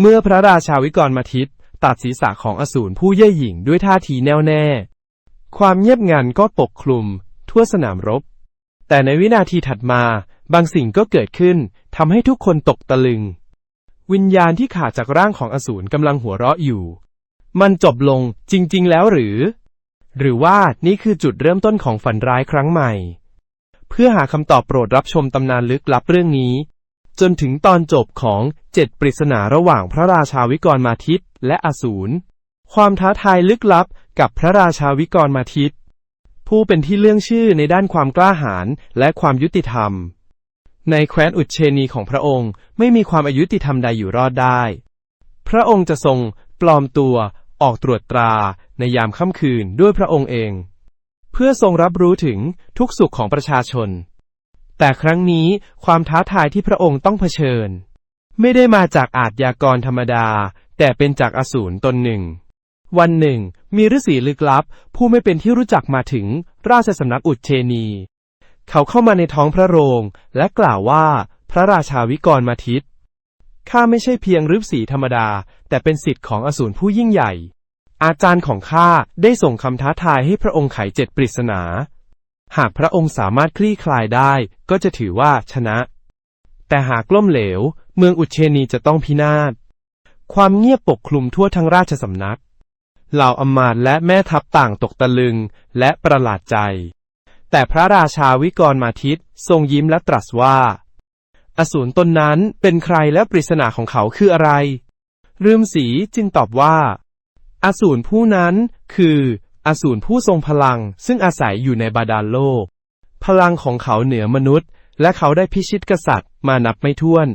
เมื่อพระราชาวิกรมาทิตตัดศีรษะของอสูรผู้เย่หยิ่งด้วยท่าทีแน่วแน่ ความเงียบงันก็ปกคลุม ทั่วสนามรบ แต่ในวินาทีถัดมา บางสิ่งก็เกิดขึ้นทำให้ทุกคนตกตะลึง วิญญาณที่ขาดจากร่างของอสูรกำลังหัวเราะอยู่ มันจบลงจริง ๆ แล้วหรือ หรือว่านี่คือจุดเริ่มต้นของฝันร้ายครั้งใหม่ เพื่อหาคำตอบโปรดรับชมตำนานลึกลับเรื่องนี้ จนถึงตอนจบของเจ็ดปริศนาระหว่างพระราชาวิกรมาทิตและอสูร ความท้าทายลึกลับกับพระราชาวิกรมาทิต ผู้เป็นที่เลื่องชื่อในด้านความกล้าหาญและความยุติธรรม ในแคว้นอุเชนีของพระองค์ไม่มีความอายุติธรรมใดอยู่รอดได้ พระองค์จะทรงปลอมตัวออกตรวจตราในยามค่ำคืนด้วยพระองค์เอง เพื่อทรงรับรู้ถึงทุกสุขของประชาชน แต่ครั้งนี้ความท้าทายที่พระองค์ต้องเผชิญ ไม่ได้มาจากอาทยากรธรรมดา แต่เป็นจากอสูรตนหนึ่ง วันหนึ่ง มีฤาษีลึกลับ ผู้ไม่เป็นที่รู้จักมาถึงราชสำนักอุดเชนี เขาเข้ามาในท้องพระโรงและกล่าวว่า พระราชาวิกรมาทิตข้าไม่ใช่เพียงฤาษีธรรมดา แต่เป็นสิทธิ์ของอสูรผู้ยิ่งใหญ่ อาจารย์ของข้าได้ส่งคำท้าทายให้พระองค์ไขเจ็ดปริศนา หากพระองค์สามารถคลี่คลายได้ก็จะถือว่าชนะ แต่หากล้มเหลว เมืองอุเชนีจะต้องพินาศ ความเงียบปกคลุมทั่วทั้งราชสำนัก เหล่าอมาตและแม่ทัพต่างตกตะลึงและประหลาดใจ แต่พระราชาวิกรมาทิตทรงยิ้มและตรัสว่า อสูรตนนั้นเป็นใครและปริศนาของเขาคืออะไรรืมสีจึงตอบว่า อสูรผู้นั้นคือ อสูรผู้ทรงพลังซึ่งอาศัยอยู่ในบาดาลโลก พลังของเขาเหนือมนุษย์ และเขาได้พิชิตกษัตริย์มานับไม่ถ้วน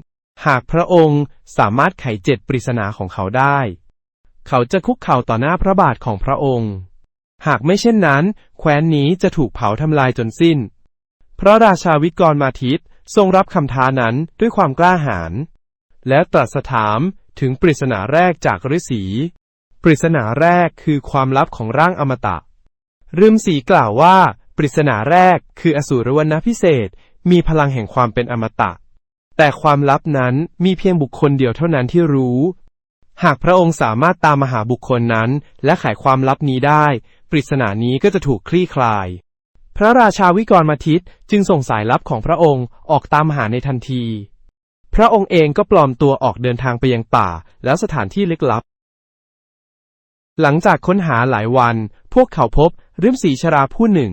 หากพระองค์สามารถไขเจ็ดปริศนาของเขาได้ เขาจะคุกเข่าต่อหน้าพระบาทของพระองค์ หากไม่เช่นนั้น แคว้นนี้จะถูกเผาทำลายจนสิ้น พระราชาวิกรมาทิตทรงรับคำท้านั้นด้วยความกล้าหาญและตรัสถามถึงปริศนาแรกจากฤาษี ปริศนาแรกคือความลับของร่างอมตะฤมษีกล่าวว่า ปริศนาแรกคืออสูรวรรณพิเศษ มีพลังแห่งความเป็นอมตะ แต่ความลับนั้นมีเพียงบุคคลเดียวเท่านั้นที่รู้ หากพระองค์สามารถตามมาหาบุคคลนั้น และไขความลับนี้ได้ ปริศนานี้ก็จะถูกคลี่คลาย พระราชาวิกรมาทิตจึงส่งสายลับของพระองค์ออกตามหาในทันที พระองค์เองก็ปลอมตัวออกเดินทางไปยังป่า แล้วสถานที่ลึกลับ หลังจากค้นหาหลายวัน พวกเขาพบฤมษีชราผู้หนึ่ง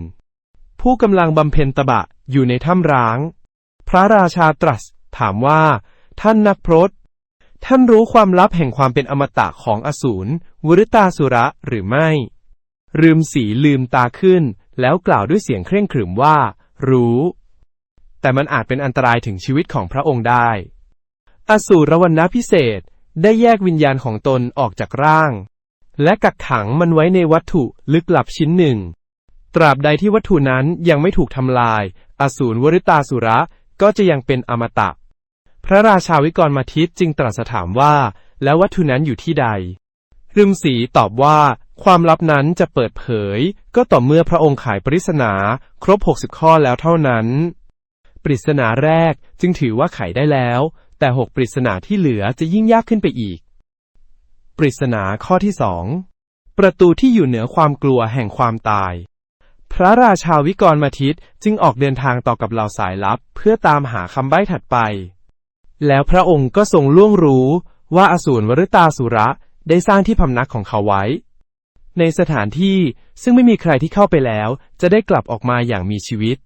ผู้กำลังบำเพ็ญตบะอยู่ในถ้ำร้าง พระราชาตรัสถามว่า ท่านนักพรตท่านรู้ความลับแห่งความเป็นอมตะของอสูรวรุตาสุระหรือไม่ลืมสีลืมตาขึ้น แล้วกล่าวด้วยเสียงเคร่งขรึมว่า รู้ แต่มันอาจเป็นอันตรายถึงชีวิตของพระองค์ได้ อสูรวรรณพิเศษได้แยกวิญญาณของตนออกจากร่าง และกักขังมันไว้ในวัตถุลึกลับชิ้นหนึ่ง ตราบใดที่วัตถุนั้นยังไม่ถูกทำลาย อสูรวริตาสุระก็จะยังเป็นอมตะ พระราชาวิกรมาทิตจึงตรัสถามว่า แล้ววัตถุนั้นอยู่ที่ใดฤมษีตอบว่า ความลับนั้นจะเปิดเผย ก็ต่อเมื่อพระองค์ขายปริศนา ครบ 60 ข้อแล้วเท่านั้น ปริศนาแรกจึงถือว่าไขได้แล้ว แต่หกปริศนาที่เหลือจะยิ่งยากขึ้นไปอีก ปริศนาข้อที่สองประตูที่อยู่เหนือความกลัวแห่งความตาย พระราชาวิกรมาทิตจึงออกเดินทางต่อกับเหล่าสายลับ เพื่อตามหาคำใบ้ถัดไป แล้วพระองค์ก็ทรงล่วงรู้ว่าอสูรวรตาสุระได้สร้างที่พำนักของเขาไว้ ในสถานที่ซึ่งไม่มีใครที่เข้าไปแล้ว จะได้กลับออกมาอย่างมีชีวิต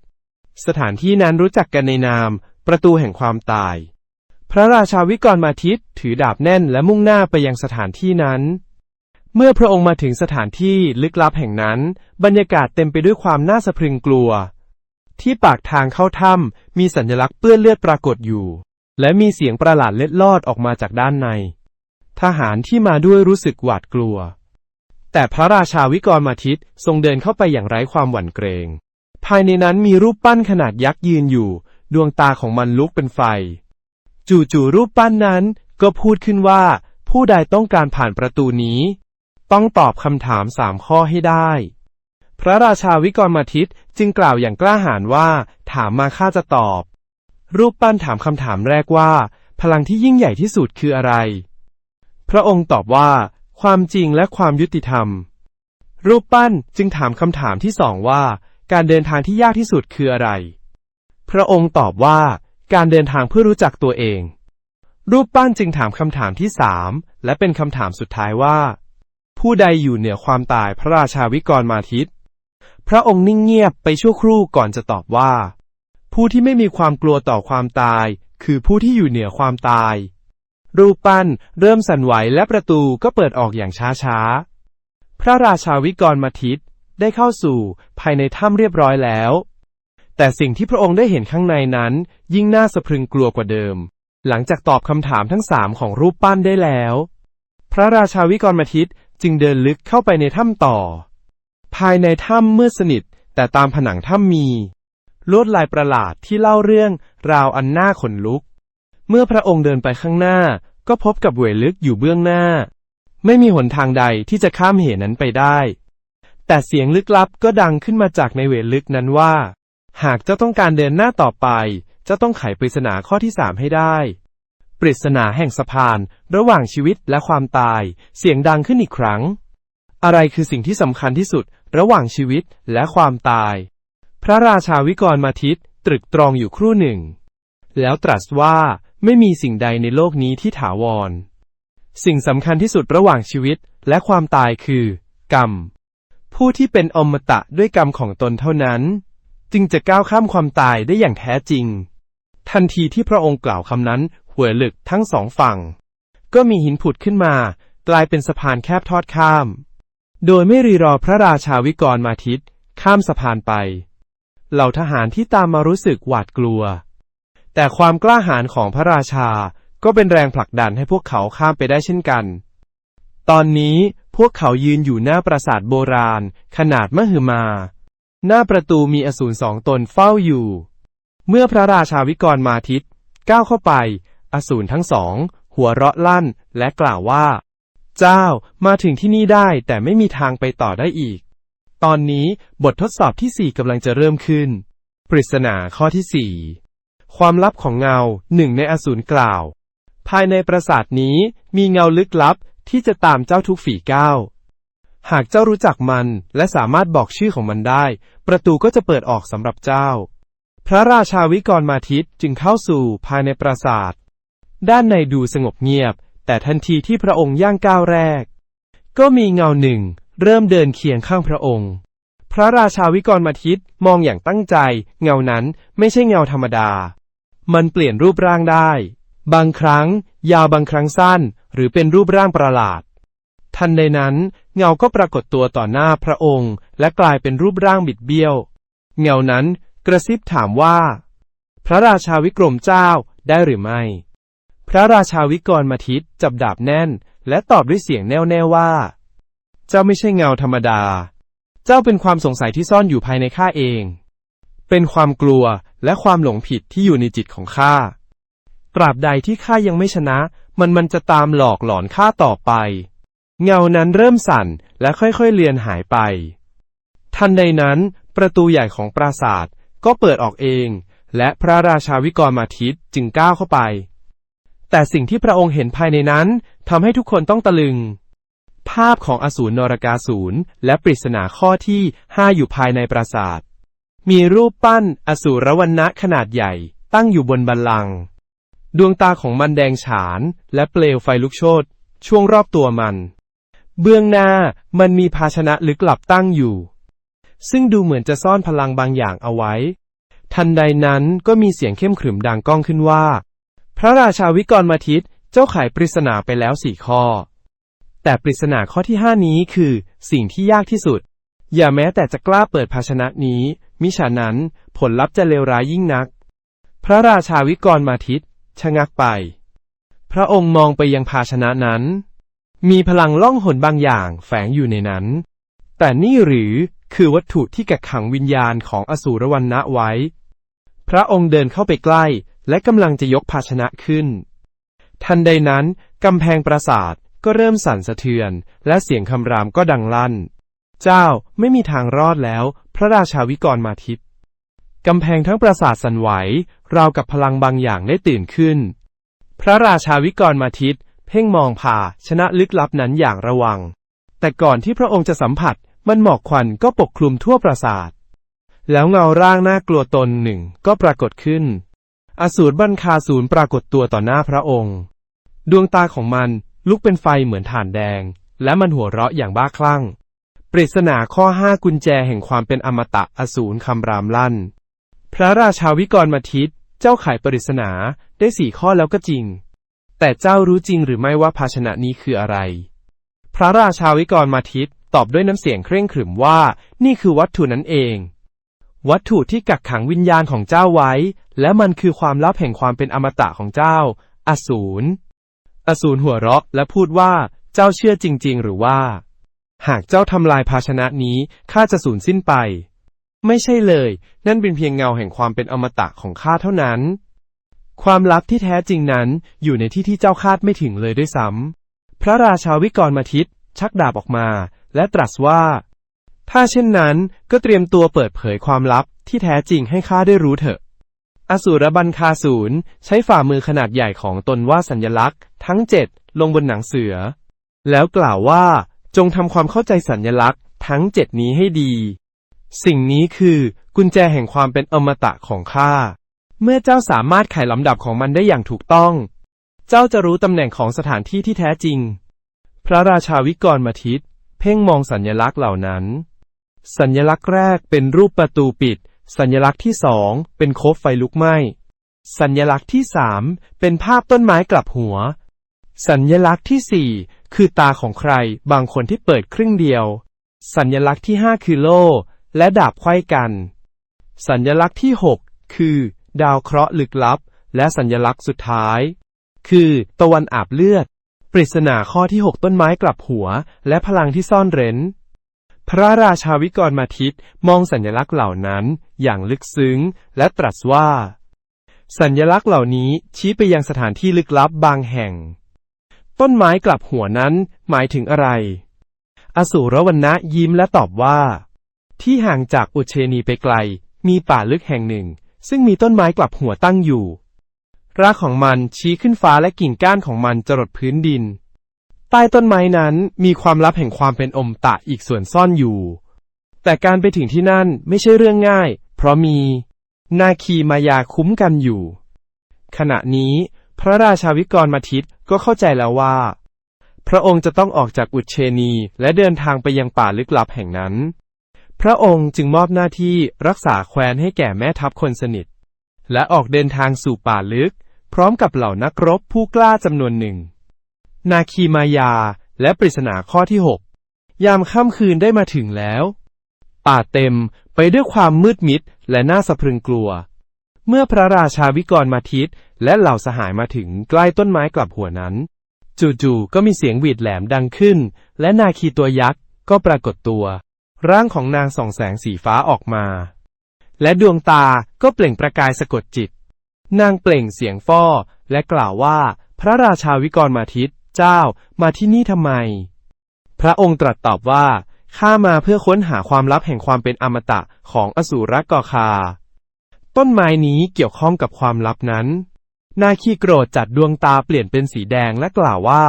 สถานที่นั้นรู้จักกันในนาม ประตูแห่งความตาย พระราชาวิกรมาทิตถือดาบแน่นและมุ่งหน้าไปยังสถานที่นั้น เมื่อพระองค์มาถึงสถานที่ลึกลับแห่งนั้น บรรยากาศเต็มไปด้วยความน่าสะพรึงกลัว ที่ปากทางเข้าถ้ำมีสัญลักษณ์เปื้อนเลือดปรากฏอยู่ และมีเสียงประหลาดเล็ดลอดออกมาจากด้านใน ทหารที่มาด้วยรู้สึกหวาดกลัว แต่พระราชาวิกรมาทิตทรงเดินเข้าไปอย่างไร้ความหวั่นเกรง ภายในนั้นมีรูปปั้นขนาดยักษ์ยืนอยู่ ดวงตาของมันลุกเป็นไฟ จู่ๆรูปปั้นนั้นก็พูดขึ้นว่า ผู้ใดต้องการผ่านประตูนี้ ต้องตอบคำถามสามข้อให้ได้ พระราชาวิกรมาทิตจึงกล่าวอย่างกล้าหาญว่า ถามมาข้าจะตอบ รูปปั้นถามคำถามแรกว่า พลังที่ยิ่งใหญ่ที่สุดคืออะไร พระองค์ตอบว่า ความจริงและความยุติธรรม รูปปั้นจึงถามคำถามที่สองว่า การเดินทางที่ยากที่สุดคืออะไร พระองค์ตอบว่า การเดินทางเพื่อรู้จักตัวเอง รูปปั้นจึงถามคำถามที่สามและเป็นคำถามสุดท้ายว่า ผู้ใดอยู่เหนือความตายพระราชาวิกรมาทิตพระองค์นิ่งเงียบไปชั่วครู่ก่อนจะตอบว่า ผู้ที่ไม่มีความกลัวต่อความตาย คือผู้ที่อยู่เหนือความตาย รูปปั้นเริ่มสั่นไหวและประตูก็เปิดออกอย่างช้าๆ พระราชาวิกรมาทิตได้เข้าสู่ภายในถ้ำเรียบร้อยแล้ว แต่สิ่งที่พระองค์ได้เห็นข้างในนั้น ยิ่งน่าสะพรึงกลัวกว่าเดิม หลังจากตอบคำถามทั้งสามของรูปปั้นได้แล้ว พระราชาวิกรมาทิตจึงเดินลึกเข้าไปในถ้ำต่อ ภายในถ้ำมืดสนิท แต่ตามผนังถ้ำมี ลวดลายประหลาดที่เล่าเรื่องราวอันน่าขนลุก เมื่อพระองค์เดินไปข้างหน้า ก็พบกับเหวลึกอยู่เบื้องหน้า ไม่มีหนทางใดที่จะข้ามเหวนั้นไปได้ แต่เสียงลึกลับก็ดังขึ้นมาจากในเหวลึกนั้นว่า หากเจ้าต้องการเดินหน้าต่อไป เจ้าต้องไขปริศนาข้อที่สามให้ได้ ปริศนาแห่งสะพาน ระหว่างชีวิตและความตาย เสียงดังขึ้นอีกครั้ง อะไรคือสิ่งที่สำคัญที่สุด ระหว่างชีวิตและความตาย พระราชาวิกรมาทิตตรึกตรองอยู่ครู่หนึ่ง แล้วตรัสว่าไม่มีสิ่งใดในโลกนี้ที่ถาวร สิ่งสำคัญที่สุดระหว่างชีวิตและความตายคือ กรรม ผู้ที่เป็นอมตะด้วยกรรมของตนเท่านั้น จึงจะก้าวข้ามความตายได้อย่างแท้จริง ทันทีที่พระองค์กล่าวคำนั้นหัวหลึกทั้งสองฝั่ง ก็มีหินผุดขึ้นมา กลายเป็นสะพานแคบทอดข้าม โดยไม่รีรอพระราชาวิกรมาทิตข้ามสะพานไป เหล่าทหารที่ตามมารู้สึกหวาดกลัว แต่ความกล้าหาญของพระราชาก็เป็นแรงผลักดันให้พวกเขาข้ามไปได้เช่นกัน ตอนนี้พวกเขายืนอยู่หน้าปราสาทโบราณ ขนาดมหึมา หน้าประตูมีอสูรสองตนเฝ้าอยู่ เมื่อพระราชาวิกรมาทิตก้าวเข้าไป อสูรทั้งสอง หัวเราะลั่นและกล่าวว่า เจ้ามาถึงที่นี่ได้แต่ไม่มีทางไปต่อได้อีก ตอนนี้บททดสอบที่สี่กำลังจะเริ่มขึ้น ปริศนาข้อที่สี่ความลับของเงาหนึ่งในอสูรกล่าว ภายในปราสาทนี้มีเงาลึกลับที่จะตามเจ้าทุกฝีก้าว หากเจ้ารู้จักมันและสามารถบอกชื่อของมันได้ ประตูก็จะเปิดออกสำหรับเจ้า พระราชาวิกรมาทิตจึงเข้าสู่ภายในปราสาท ด้านในดูสงบเงียบ แต่ทันทีที่พระองค์ย่างก้าวแรก ก็มีเงาหนึ่ง เริ่มเดินเคียงข้างพระองค์ พระราชาวิกรมาทิตมองอย่างตั้งใจ เงานั้นไม่ใช่เงาธรรมดา มันเปลี่ยนรูปร่างได้ บางครั้ง ยาวบางครั้งสั้น หรือเป็นรูปร่างประหลาด ทันใดนั้นเงาก็ปรากฏตัวต่อหน้าพระองค์ และกลายเป็นรูปร่างบิดเบี้ยว เงานั้นกระซิบถามว่า พระราชาวิกรมเจ้าได้หรือไม่ พระราชาวิกรมาทิตจับดาบแน่น และตอบด้วยเสียงแน่วแน่ว่า เจ้าไม่ใช่เงาธรรมดา เจ้าเป็นความสงสัยที่ซ่อนอยู่ภายในข้าเอง เป็นความกลัวและความหลงผิดที่อยู่ในจิตของข้า ตราบใดที่ข้ายังไม่ชนะ มันมันจะตามหลอกหลอนข้าต่อไป เงานั้นเริ่มสั่นและค่อยๆเลือนหายไป ทันใดนั้น ประตูใหญ่ของปราสาทก็เปิดออกเอง และพระราชาวิกรมาทิตจึงก้าวเข้าไป แต่สิ่งที่พระองค์เห็นภายในนั้นทำให้ทุกคนต้องตะลึง ภาพของอสูรนรกาสูรและปริศนาข้อที่ห้าอยู่ภายในปราสาท มีรูปปั้นอสูรวันนะขนาดใหญ่ตั้งอยู่บนบัลลัง ดวงตาของมันแดงฉาน และเปลวไฟลุกโชนช่วงรอบตัวมัน เบื้องหน้ามันมีภาชนะลึกลับตั้งอยู่ ซึ่งดูเหมือนจะซ่อนพลังบางอย่างเอาไว้ ทันใดนั้นก็มีเสียงเข้มขรึมดังก้องขึ้นว่า พระราชาวิกรมาทิตเจ้าไขปริศนาไปแล้วสี่ข้อ แต่ปริศนาข้อที่ห้านี้คือ สิ่งที่ยากที่สุด อย่าแม้แต่จะกล้าเปิดภาชนะนี้ มิฉะนั้นผลลัพธ์จะเลวร้ายยิ่งนัก พระราชาวิกรมาทิตชะงักไป พระองค์มองไปยังภาชนะนั้น มีพลังล่องหนบางอย่างแฝงอยู่ในนั้น แต่นี่หรือคือวัตถุที่กักขังวิญญาณของอสูรวันนะไว้ พระองค์เดินเข้าไปใกล้ และกำลังจะยกภาชนะขึ้น ทันใดนั้นกำแพงปราสาทก็เริ่มสั่นสะเทือน และเสียงคำรามก็ดังลั่น เจ้าไม่มีทางรอดแล้ว พระราชาวิกรมาทิตกำแพงทั้งปราสาทสั่นไหว ราวกับพลังบางอย่างได้ตื่นขึ้น พระราชาวิกรมาทิต พ่พ่งมองผ่าชนะลึกลับนั้นอย่างระวัง แต่ก่อนที่พระองค์จะสัมผัส มันหมอกควันก็ปกคลุมทั่วปราสาท แล้วเงาร่างน่ากลัวตนหนึ่งก็ปรากฏขึ้น อสูรบันคาศูนย์ปรากฏตัวต่อหน้าพระองค์ ดวงตาของมันลุกเป็นไฟเหมือนถ่านแดง และมันหัวเราะอย่างบ้าคลั่ง ปริศนาข้อห้ากุญแจแห่งความเป็นอมตะอสูรคำรามลั่น พระราชาวิกรมาทิตเจ้าไขปริศนาได้สี่ข้อแล้วก็จริง แต่เจ้ารู้จริงหรือไม่ว่าภาชนะนี้คืออะไร พระราชาวิกรมาทิตตอบด้วยน้ำเสียงเคร่งขรึมว่า นี่คือวัตถุนั้นเอง วัตถุที่กักขังวิญญาณของเจ้าไว้ และมันคือความลับแห่งความเป็นอมตะของเจ้า อสูร อสูรหัวเราะและพูดว่า เจ้าเชื่อจริง ๆ หรือว่า หากเจ้าทำลายภาชนะนี้ ข้าจะสูญสิ้นไป ไม่ใช่เลย นั่นเป็นเพียงเงาแห่งความเป็นอมตะของข้าเท่านั้น ความลับที่แท้จริงนั้นอยู่ในที่ที่เจ้าคาดไม่ถึงเลยด้วยซ้ำ พระราชาวิกรมาทิตชักดาบออกมา และตรัสว่า ถ้าเช่นนั้นก็เตรียมตัวเปิดเผยความลับที่แท้จริงให้ข้าได้รู้เถอะ อสูรบันคาศูนย์ใช้ฝ่ามือขนาดใหญ่ของตนว่าสัญลักษณ์ ทั้งเจ็ดลงบนหนังเสือ แล้วกล่าวว่าจงทำความเข้าใจสัญลักษณ์ทั้งเจ็ดนี้ให้ดี สิ่งนี้คือกุญแจแห่งความเป็นอมตะของข้า เมื่อเจ้าสามารถไขลำดับของมันได้อย่างถูกต้อง เจ้าจะรู้ตำแหน่งของสถานที่ที่แท้จริง พระราชาวิกรมาทิตเพ่งมองสัญลักษณ์เหล่านั้น สัญลักษณ์แรกเป็นรูปประตูปิด สัญลักษณ์ที่สองเป็นโคบไฟลุกไหม้ สัญลักษณ์ที่สามเป็นภาพต้นไม้กลับหัว สัญลักษณ์ที่สี่คือตาของใครบางคนที่เปิดครึ่งเดียว สัญลักษณ์ที่ห้าคือโล่และดาบไขว้กัน สัญลักษณ์ที่หกคือ ดาวเคราะห์ลึกลับ และสัญลักษณ์สุดท้าย คือ ตะวันอาบเลือด ปริศนาข้อที่หกต้นไม้กลับหัว และพลังที่ซ่อนเร้น พระราชาวิกรมาทิตมองสัญลักษณ์เหล่านั้นอย่างลึกซึ้ง และตรัสว่า สัญลักษณ์เหล่านี้ชี้ไปยังสถานที่ลึกลับบางแห่ง ต้นไม้กลับหัวนั้นหมายถึงอะไร อสูรวรรณะยิ้มและตอบว่า ที่ห่างจากอุเชนีไปไกล มีป่าลึกแห่งหนึ่ง ซึ่งมีต้นไม้กลับหัวตั้งอยู่ รากของมันชี้ขึ้นฟ้าและกิ่งก้านของมันจรดพื้นดิน ใต้ต้นไม้นั้นมีความลับแห่งความเป็นอมตะอีกส่วนซ่อนอยู่ แต่การไปถึงที่นั่นไม่ใช่เรื่องง่าย เพราะมี นาคีมายาคุ้มกันอยู่ ขณะนี้ พระราชาวิกรมาทิตก็เข้าใจแล้วว่า พระองค์จะต้องออกจากอุเชนีและเดินทางไปยังป่าลึกลับแห่งนั้น พระองค์จึงมอบหน้าที่รักษาแคว้นให้แก่แม่ทัพคนสนิท และออกเดินทางสู่ป่าลึก พร้อมกับเหล่านักรบผู้กล้าจำนวนหนึ่ง นาคีมายาและปริศนาข้อที่6ยามค่ำคืนได้มาถึงแล้ว ป่าเต็มไปด้วยความมืดมิดและน่าสะพรึงกลัว เมื่อพระราชาวิกรมาทิตและเหล่าสหายมาถึงใกล้ต้นไม้กลับหัวนั้น จู่ๆก็มีเสียงหวีดแหลมดังขึ้น และนาคีตัวยักษ์ก็ปรากฏตัว ร่างของนางส่องแสงสีฟ้าออกมา และดวงตาก็เปล่งประกายสะกดจิต นางเปล่งเสียงฟ้อ และกล่าวว่า พระราชาวิกรมาทิตเจ้ามาที่นี่ทำไม พระองค์ตรัสตอบว่าข้ามาเพื่อค้นหาความลับแห่งความเป็นอมตะของอสูรกอคา ต้นไม้นี้เกี่ยวข้องกับความลับนั้น นาคีโกรธจัดดวงตาเปลี่ยนเป็นสีแดงและกล่าวว่า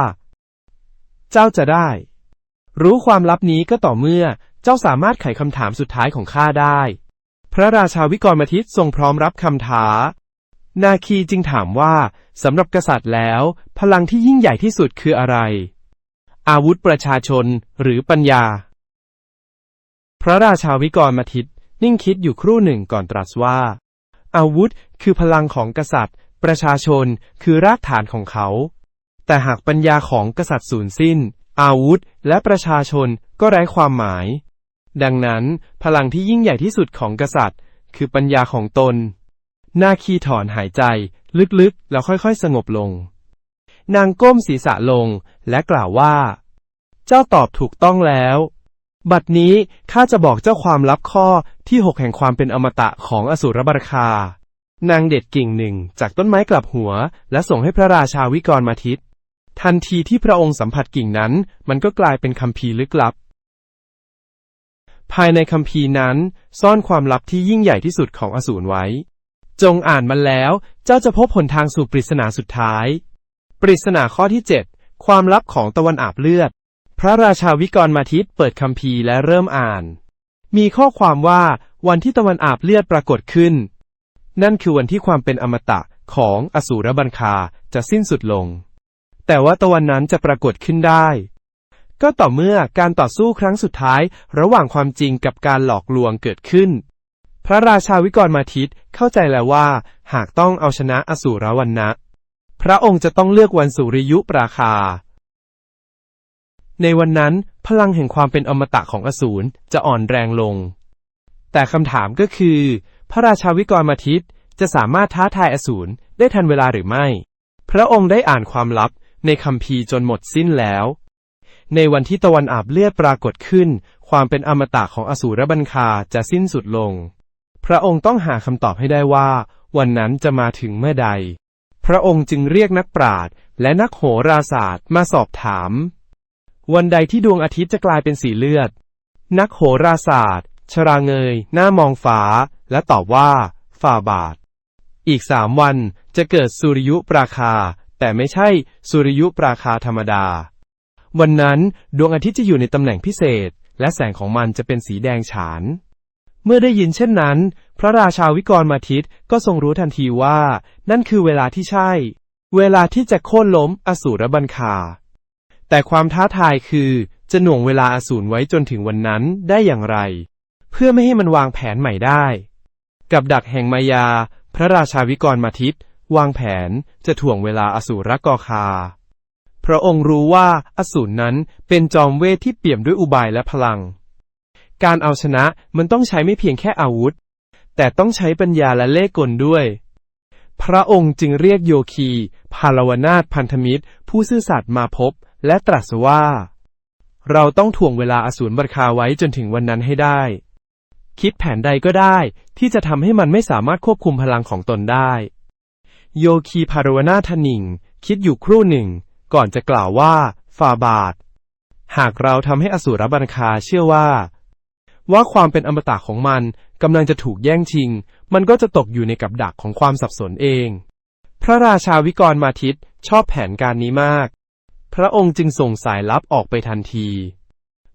เจ้าจะได้ รู้ความลับนี้ก็ต่อเมื่อ เจ้าสามารถไขคำถามสุดท้ายของข้าได้ พระราชาวิกรมาทิตทรงพร้อมรับคำท้า นาคีจึงถามว่าสำหรับกษัตริย์แล้ว พลังที่ยิ่งใหญ่ที่สุดคืออะไร อาวุธประชาชนหรือปัญญา พระราชาวิกรมาทิตนิ่งคิดอยู่ครู่หนึ่งก่อนตรัสว่า อาวุธคือพลังของกษัตริย์ ประชาชนคือรากฐานของเขา แต่หากปัญญาของกษัตริย์สูญสิ้น อาวุธและประชาชนก็ไร้ความหมาย ดังนั้น พลังที่ยิ่งใหญ่ที่สุดของกษัตริย์ คือปัญญาของตน นาคีถอนหายใจ ลึกๆ แล้วค่อยๆ สงบลง นางก้มศีรษะลงและกล่าวว่า เจ้าตอบถูกต้องแล้ว บัดนี้ข้าจะบอกเจ้าความลับข้อที่หกแห่งความเป็นอมตะของอสูรบรคา นางเด็ดกิ่งหนึ่งจากต้นไม้กลับหัว และส่งให้พระราชาวิกรมาทิตทันทีที่พระองค์สัมผัสกิ่งนั้น มันก็กลายเป็นคำพีลึกลับ ภายในคำพีร์นั้น ซ่อนความลับที่ยิ่งใหญ่ที่สุดของอสูรไว้ จงอ่านมันแล้ว เจ้าจะพบหนทางสู่ปริศนาสุดท้าย ปริศนาข้อที่ 7 ความลับของตะวันอาบเลือด พระราชาวิกรมาทิตเปิดคัมภีร์และเริ่มอ่าน มีข้อความว่าวันที่ตะวันอาบเลือดปรากฏขึ้น นั่นคือวันที่ความเป็นอมตะของอสูรบัญคาจะสิ้นสุดลง แต่ว่าตะวันนั้นจะปรากฏขึ้นได้ ก็ต่อเมื่อการต่อสู้ครั้งสุดท้าย ระหว่างความจริงกับการหลอกลวงเกิดขึ้น พระราชาวิกรมาทิตเข้าใจแล้วว่า หากต้องเอาชนะอสูรวันนะ พระองค์จะต้องเลือกวันสุริยุปราคา ในวันนั้น พลังแห่งความเป็นอมตะของอสูรจะอ่อนแรงลง แต่คำถามก็คือ พระราชาวิกรมาทิตจะสามารถท้าทายอสูรได้ทันเวลาหรือไม่ พระองค์ได้อ่านความลับในคัมภีจนหมดสิ้นแล้ว ในวันที่ตะวันอาบเลือดปรากฏขึ้น ความเป็นอมตะของอสูรบัญคาจะสิ้นสุดลง พระองค์ต้องหาคำตอบให้ได้ว่า วันนั้นจะมาถึงเมื่อใด พระองค์จึงเรียกนักปราชญ์และนักโหราศาสตร์มาสอบถาม วันใดที่ดวงอาทิตย์จะกลายเป็นสีเลือด นักโหราศาสตร์ ชราเงย หน้ามองฟ้า และตอบว่า ฝ่าบาท อีกสามวันจะเกิดสุริยุปราคา แต่ไม่ใช่สุริยุปราคาธรรมดา วันนั้นดวงอาทิตย์จะอยู่ในตำแหน่งพิเศษ และแสงของมันจะเป็นสีแดงฉาน เมื่อได้ยินเช่นนั้น พระราชาวิกรมาทิตย์ก็ทรงรู้ทันทีว่า นั่นคือเวลาที่ใช่ เวลาที่จะโค่นล้มอสูรบัญคา แต่ความท้าทายคือจะหน่วงเวลาอสูรไว้จนถึงวันนั้นได้อย่างไร เพื่อไม่ให้มันวางแผนใหม่ได้ กับดักแห่งมายา พระราชาวิกรมาทิตย์วางแผนจะถ่วงเวลาอสูรกอคา พระองค์รู้ว่าอสูรนั้นเป็นจอมเวทที่เปี่ยมด้วยอุบายและพลัง การเอาชนะมันต้องใช้ไม่เพียงแค่อาวุธ แต่ต้องใช้ปัญญาและเล่ห์กลด้วย พระองค์จึงเรียกโยคีพาลวนาถพันธมิตร ผู้ซื่อสัตย์มาพบ และตรัสว่า เราต้องถ่วงเวลาอสูรบัรคาไว้จนถึงวันนั้นให้ได้ คิดแผนใดก็ได้ที่จะทำให้มันไม่สามารถควบคุมพลังของตนได้ โยคีพารวนาถนิงคิดอยู่ครู่หนึ่ง ก่อนจะกล่าวว่า ฟาบาท หากเราทำให้อสูรบัญคาเชื่อว่า ว่าความเป็นอมตะของมันกำลังจะถูกแย่งชิง มันก็จะตกอยู่ในกับดักของความสับสนเอง พระราชาวิกรมาทิตชอบแผนการนี้มาก พระองค์จึงส่งสายลับออกไปทันที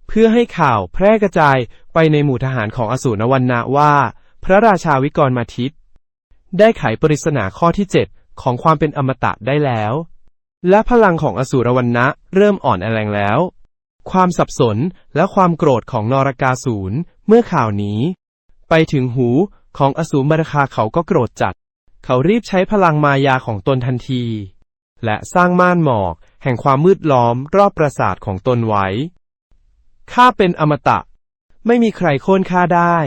เพื่อให้ข่าวแพร่กระจายไปในหมู่ทหารของอสูรวันนะว่า พระราชาวิกรมาทิตได้ไขปริศนาข้อที่ 7 ของความเป็นอมตะได้แล้ว และพลังของอสูรวันนะเริ่มอ่อนแรงแล้ว ความสับสนและความโกรธของนรกาสูรเมื่อข่าวนี้ ไปถึงหูของอสูรบรรคาเขาก็โกรธจัด เขารีบใช้พลังมายาของตนทันที และสร้างม่านหมอก แห่งความมืดล้อมรอบปราสาทของตนไว้ ข้าเป็นอมตะ ไม่มีใครโค่นข้าได้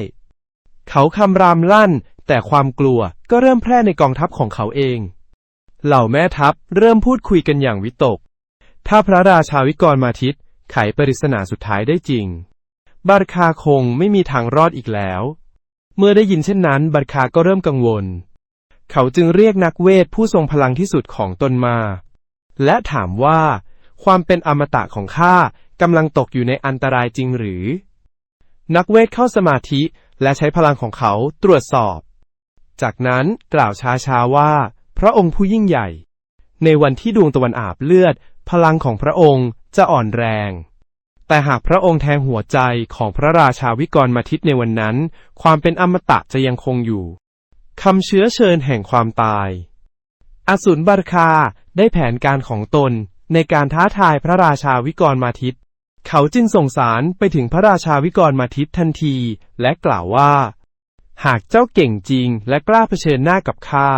เขาคำรามลั่น แต่ความกลัวก็เริ่มแพร่ในกองทัพของเขาเอง เหล่าแม่ทัพเริ่มพูดคุยกันอย่างวิตก ถ้าพระราชาวิกรมาทิตไขปริศนาสุดท้ายได้จริง บาร์คาคงไม่มีทางรอดอีกแล้ว เมื่อได้ยินเช่นนั้นบาร์คาก็เริ่มกังวล เขาจึงเรียกนักเวทผู้ทรงพลังที่สุดของตนมา และถามว่า ความเป็นอมตะของข้ากำลังตกอยู่ในอันตรายจริงหรือ นักเวทเข้าสมาธิและใช้พลังของเขาตรวจสอบ จากนั้นกล่าวช้าๆว่า ระองค์ผู้ยิ่งใหญ่ ในวันที่ดวงตะวันอาบเลือด พลังของพระองค์จะอ่อนแรง แต่หากพระองค์แทงหัวใจของพระราชาวิกรมาทิตในวันนั้น ความเป็นอมตะจะยังคงอยู่คำเชื้อเชิญแห่งความตาย อสูรบารคาได้แผนการของตนในการท้าทายพระราชาวิกรมาทิต เขาจึงส่งสารไปถึงพระราชาวิกรมาทิตทันที และกล่าวว่า หากเจ้าเก่งจริงและกล้าเผชิญหน้ากับข้า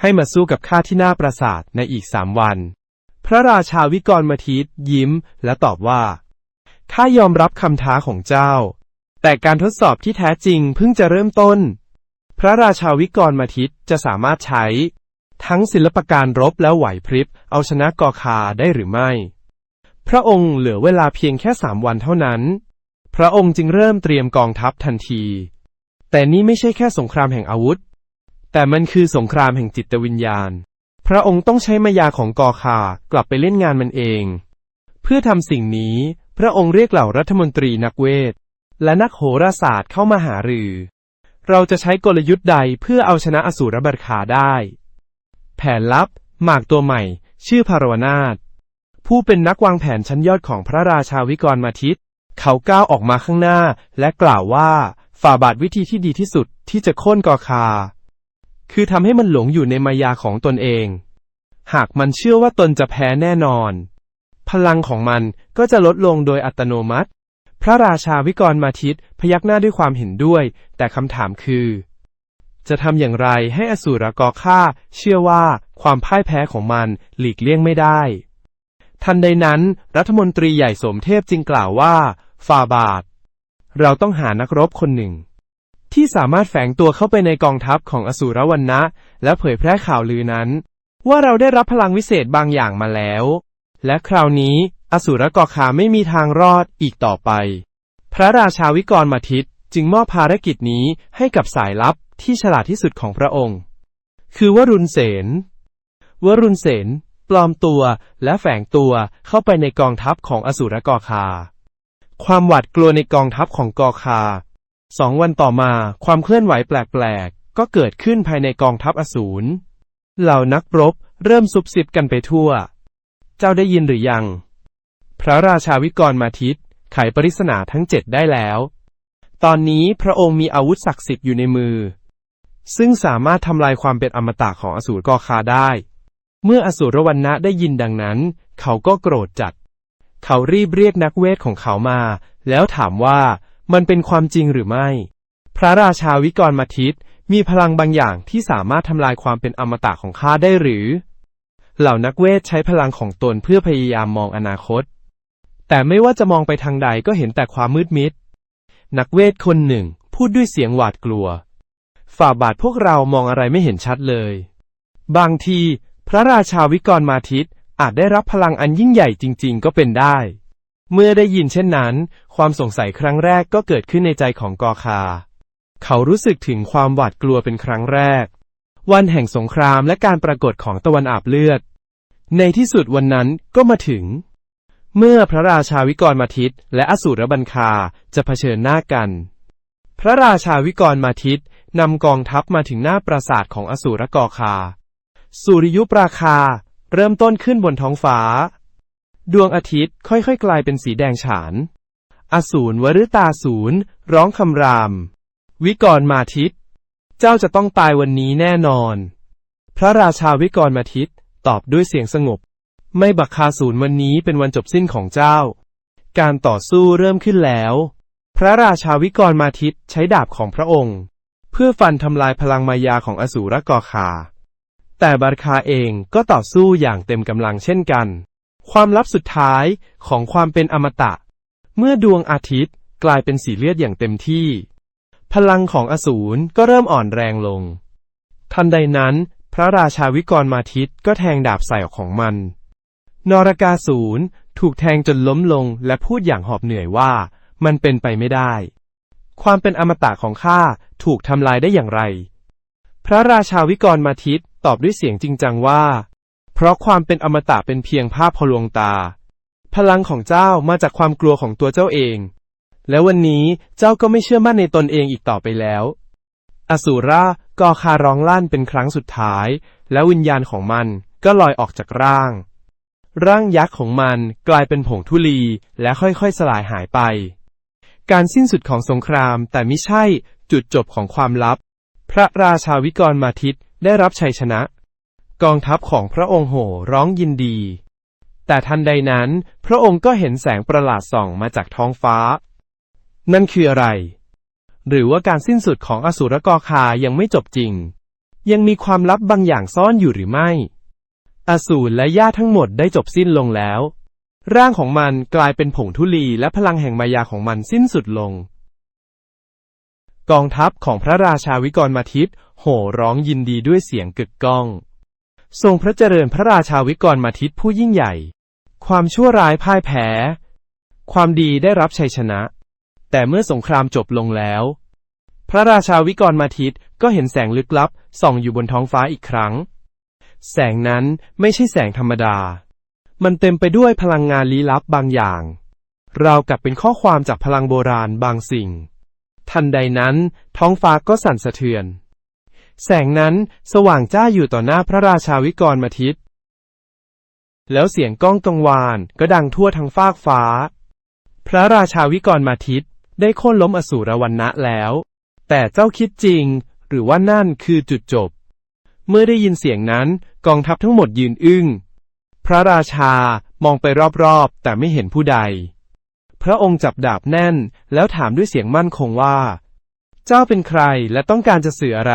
ให้มาสู้กับข้าที่หน้าปราสาทในอีกสามวัน พระราชาวิกรมาทิตยิ้มและตอบว่า ข้ายอมรับคำท้าของเจ้า แต่การทดสอบที่แท้จริงเพิ่งจะเริ่มต้น พระราชาวิกรมาทิตจะสามารถใช้ ทั้งศิลปการรบและไหวพริบ เอาชนะกอคาได้หรือไม่ พระองค์เหลือเวลาเพียงแค่สามวันเท่านั้น พระองค์จึงเริ่มเตรียมกองทัพทันที แต่นี่ไม่ใช่แค่สงครามแห่งอาวุธ แต่มันคือสงครามแห่งจิตวิญญาณ พระองค์ต้องใช้มายาของกอคากลับไปเล่นงานมันเอง เพื่อทำสิ่งนี้ พระองค์เรียกเหล่ารัฐมนตรีนักเวท และนักโหราศาสตร์เข้ามาหารือ เราจะใช้กลยุทธ์ใดเพื่อเอาชนะอสูรบัรคาได้ แผนลับ หมากตัวใหม่ ชื่อพารวนาถผู้เป็นนักวางแผนชั้นยอดของพระราชาวิกรมาทิตเขาก้าวออกมาข้างหน้า และกล่าวว่าฝ่าบาทวิธีที่ดีที่สุดที่จะโค่นกอคา คือทำให้มันหลงอยู่ในมายาของตนเอง หากมันเชื่อว่าตนจะแพ้แน่นอน พลังของมันก็จะลดลงโดยอัตโนมัติ พระราชาวิกรมาทิตพยักหน้าด้วยความเห็นด้วย แต่คำถามคือ จะทำอย่างไรให้อสูรกอฆ่า เชื่อว่าความพ่ายแพ้ของมันหลีกเลี่ยงไม่ได้ ทันใดนั้น รัฐมนตรีใหญ่สมเทพจึงกล่าวว่า ฟาบาท เราต้องหานักรบคนหนึ่ง ที่สามารถแฝงตัวเข้าไปในกองทัพของอสูรวันนะ และเผยแพร่ข่าวลือนั้น ว่าเราได้รับพลังวิเศษบางอย่างมาแล้ว และคราวนี้ อสูรกอคาไม่มีทางรอดอีกต่อไป พระราชาวิกรมาทิตจึงมอบภารกิจนี้ให้กับสายลับที่ฉลาดที่สุดของพระองค์ คือวรุณเสนวรุณเสนปลอมตัวและแฝงตัวเข้าไปในกองทัพของอสูรกอคา ความหวาดกลัวในกองทัพของกอคา สองวันต่อมาความเคลื่อนไหวแปลกๆ ก็เกิดขึ้นภายในกองทัพอสูร เหล่านักรบเริ่มซุบซิบกันไปทั่ว เจ้าได้ยินหรือยัง พระราชาวิกรมาทิตไขปริศนาทั้งเจ็ดได้แล้ว ตอนนี้พระองค์มีอาวุธศักดิ์สิทธิ์อยู่ในมือ ซึ่งสามารถทำลายความเป็นอมตะของอสูรกอคาได้ เมื่ออสูรวันนะได้ยินดังนั้น เขาก็โกรธจัด เขารีบเรียกนักเวทของเขามา แล้วถามว่า มันเป็นความจริงหรือไม่ พระราชาวิกรมาทิตมีพลังบางอย่างที่สามารถทำลายความเป็นอมตะของข้าได้หรือ เหล่านักเวทใช้พลังของตนเพื่อพยายามมองอนาคต แต่ไม่ว่าจะมองไปทางใดก็เห็นแต่ความมืดมิด นักเวทคนหนึ่งพูดด้วยเสียงหวาดกลัว ฝ่าบาทพวกเรามองอะไรไม่เห็นชัดเลย บางที พระราชาวิกรมาทิตอาจได้รับพลังอันยิ่งใหญ่จริง ๆ ก็เป็นได้ เมื่อได้ยินเช่นนั้น ความสงสัยครั้งแรกก็เกิดขึ้นในใจของกอคา เขารู้สึกถึงความหวาดกลัวเป็นครั้งแรก วันแห่งสงครามและการปรากฏของตะวันอาบเลือด ในที่สุดวันนั้นก็มาถึง เมื่อพระราชาวิกรมาทิตและอสูรบัญคาจะเผชิญหน้ากัน พระราชาวิกรมาทิตนำกองทัพมาถึงหน้าปราสาทของอสูรกอคา สุริยุปราคา เริ่มต้นขึ้นบนท้องฟ้า ดวงอาทิตย์ค่อยๆ กลายเป็นสีแดงฉาน อสูรวฤตาสูรร้องคำราม วิกรมาทิตย์เจ้าจะต้องตายวันนี้แน่นอน พระราชาวิกรมาทิตย์ตอบด้วยเสียงสงบ ไม่บักคาสูรวันนี้เป็นวันจบสิ้นของเจ้า การต่อสู้เริ่มขึ้นแล้ว พระราชาวิกรมาทิตย์ใช้ดาบของพระองค์ เพื่อฟันทำลายพลังมายาของอสูรกอคา แต่บาร์คาเองก็ต่อสู้อย่างเต็มกำลังเช่นกัน ความลับสุดท้ายของความเป็นอมตะ เมื่อดวงอาทิตย์กลายเป็นสีเลือดอย่างเต็มที่ พลังของอสูรก็เริ่มอ่อนแรงลง ทันใดนั้น พระราชาวิกรมาทิตย์ก็แทงดาบใส่ออกของมัน นรกาสูรถูกแทงจนล้มลงและพูดอย่างหอบเหนื่อยว่า มันเป็นไปไม่ได้ ความเป็นอมตะของข้าถูกทำลายได้อย่างไร พระราชาวิกรมาทิตย์ตอบด้วยเสียงจริงจังว่า เพราะความเป็นอมตะเป็นเพียงภาพพลวงตา พลังของเจ้ามาจากความกลัวของตัวเจ้าเอง และวันนี้เจ้าก็ไม่เชื่อมั่นในตนเองอีกต่อไปแล้ว อสูรากอคาร้องลั่นเป็นครั้งสุดท้าย และวิญญาณของมันก็ลอยออกจากร่าง ร่างยักษ์ของมันกลายเป็นผงธุลีและค่อยๆสลายหายไป การสิ้นสุดของสงครามแต่ไม่ใช่จุดจบของความลับ พระราชาวิกรมาทิตได้รับชัยชนะ กองทัพของพระองค์โห่ร้องยินดี แต่ทันใดนั้น พระองค์ก็เห็นแสงประหลาดส่องมาจากท้องฟ้า นั่นคืออะไร หรือว่าการสิ้นสุดของอสูรกอคายังไม่จบจริง ยังมีความลับบางอย่างซ่อนอยู่หรือไม่ อสูรและญาติทั้งหมดได้จบสิ้นลงแล้ว ร่างของมันกลายเป็นผงธุลีและพลังแห่งมายาของมันสิ้นสุดลง กองทัพของพระราชาวิกรมาทิตโห่ร้องยินดีด้วยเสียงกึกก้อง ทรงพระเจริญพระราชาวิกรมาทิตผู้ยิ่งใหญ่ ความชั่วร้ายพ่ายแพ้ ความดีได้รับชัยชนะ แต่เมื่อสงครามจบลงแล้ว พระราชาวิกรมาทิตก็เห็นแสงลึกลับส่องอยู่บนท้องฟ้าอีกครั้ง แสงนั้นไม่ใช่แสงธรรมดา มันเต็มไปด้วยพลังงานลี้ลับบางอย่างราวกับเป็นข้อความจากพลังโบราณบางสิ่ง ทันใดนั้น ท้องฟ้าก็สั่นสะเทือน แสงนั้นสว่างจ้าอยู่ต่อหน้าพระราชาวิกรมาทิต แล้วเสียงก้องกังวานก็ดังทั่วทั้งฟากฟ้า พระราชาวิกรมาทิตได้โค่นล้มอสูรวันนะแล้ว แต่เจ้าคิดจริง หรือว่านั่นคือจุดจบ เมื่อได้ยินเสียงนั้นกองทัพทั้งหมดยืนอึ้ง พระราชามองไปรอบๆ แต่ไม่เห็นผู้ใด พระองค์จับดาบแน่นแล้วถามด้วยเสียงมั่นคงว่า เจ้าเป็นใครและต้องการจะสื่ออะไร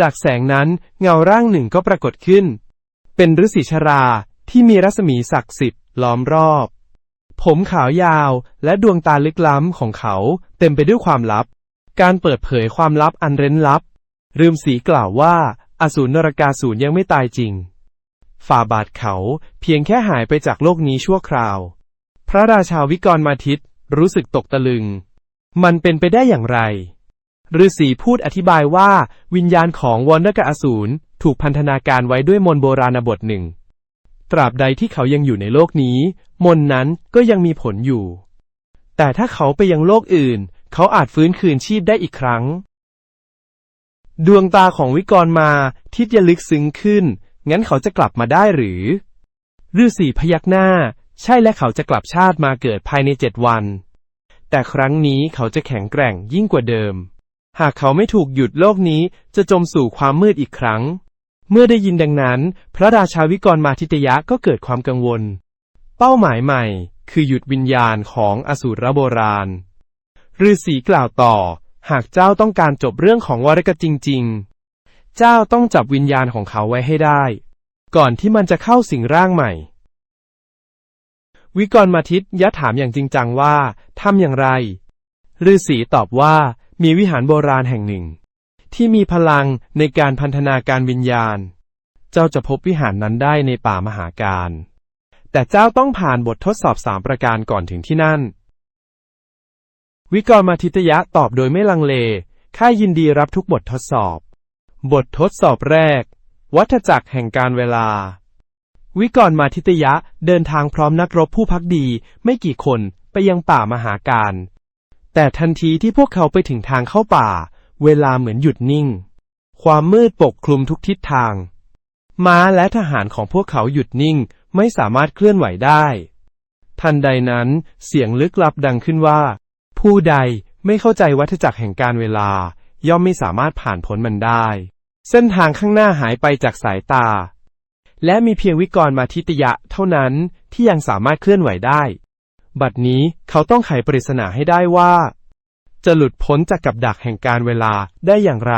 จากแสงนั้นเงาร่างหนึ่งก็ปรากฏขึ้น เป็นฤาษีชราที่มีรัศมีศักดิ์สิทธิ์ล้อมรอบ ผมขาวยาวและดวงตาลึกล้ำของเขาเต็มไปด้วยความลับ การเปิดเผยความลับอันเร้นลับลืมสีกล่าวว่า อสูรนรกาสูรยังไม่ตายจริง ฝ่าบาทเขาเพียงแค่หายไปจากโลกนี้ชั่วคราว พระราชาวิกรมาทิตรู้สึกตกตะลึง มันเป็นไปได้อย่างไร ฤาษีพูดอธิบายว่า วิญญาณของวอรรณกอสูรถูกพันธนาการไว้ด้วยมนต์โบราณบทหนึ่ง ตราบใดที่เขายังอยู่ในโลกนี้ มนต์นั้นก็ยังมีผลอยู่ แต่ถ้าเขาไปยังโลกอื่น เขาอาจฟื้นคืนชีพได้อีกครั้ง ดวงตาของวิกรมาทิศยลึกซึ้งขึ้น งั้นเขาจะกลับมาได้หรือฤาษีพยักหน้า ใช่และเขาจะกลับชาติมาเกิดภายในเจ็ดวัน แต่ครั้งนี้เขาจะแข็งแกร่งยิ่งกว่าเดิม หากเขาไม่ถูกหยุดโลกนี้จะจมสู่ความมืดอีกครั้ง เมื่อได้ยินดังนั้น พระราชาวิกรมาทิตยะก็เกิดความกังวล เป้าหมายใหม่ คือหยุดวิญญาณของอสูรโบราณฤาษีกล่าวต่อ หากเจ้าต้องการจบเรื่องของวรกจริง ๆ เจ้าต้องจับวิญญาณของเขาไว้ให้ได้ ก่อนที่มันจะเข้าสิงร่างใหม่ วิกรมาทิตยะถามอย่างจริงจังว่าทำอย่างไรฤาษีตอบว่า มีวิหารโบราณแห่งหนึ่ง ที่มีพลังในการพันธนาการวิญญาณ เจ้าจะพบวิหารนั้นได้ในป่ามหาการ แต่เจ้าต้องผ่านบททดสอบสามประการก่อนถึงที่นั่น วิกรมาทิตยะตอบโดยไม่ลังเล ข้ายินดีรับทุกบททดสอบ บททดสอบแรก วัฏจักรแห่งการเวลา วิกรมาทิตยะเดินทางพร้อมนักรบผู้พักดีไม่กี่คนไปยังป่ามหาการ แต่ทันทีที่พวกเขาไปถึงทางเข้าป่า เวลาเหมือนหยุดนิ่ง ความมืดปกคลุมทุกทิศทาง ม้าและทหารของพวกเขาหยุดนิ่งไม่สามารถเคลื่อนไหวได้ ทันใดนั้นเสียงลึกลับดังขึ้นว่า ผู้ใดไม่เข้าใจวัฏจักรแห่งการเวลา ย่อมไม่สามารถผ่านพ้นมันได้ เส้นทางข้างหน้าหายไปจากสายตา และมีเพียงวิกรมาทิตยะเท่านั้นที่ยังสามารถเคลื่อนไหวได้ บัดนี้เขาต้องไขปริศนาให้ได้ว่า จะหลุดพ้นจากกับดักแห่งการเวลาได้อย่างไร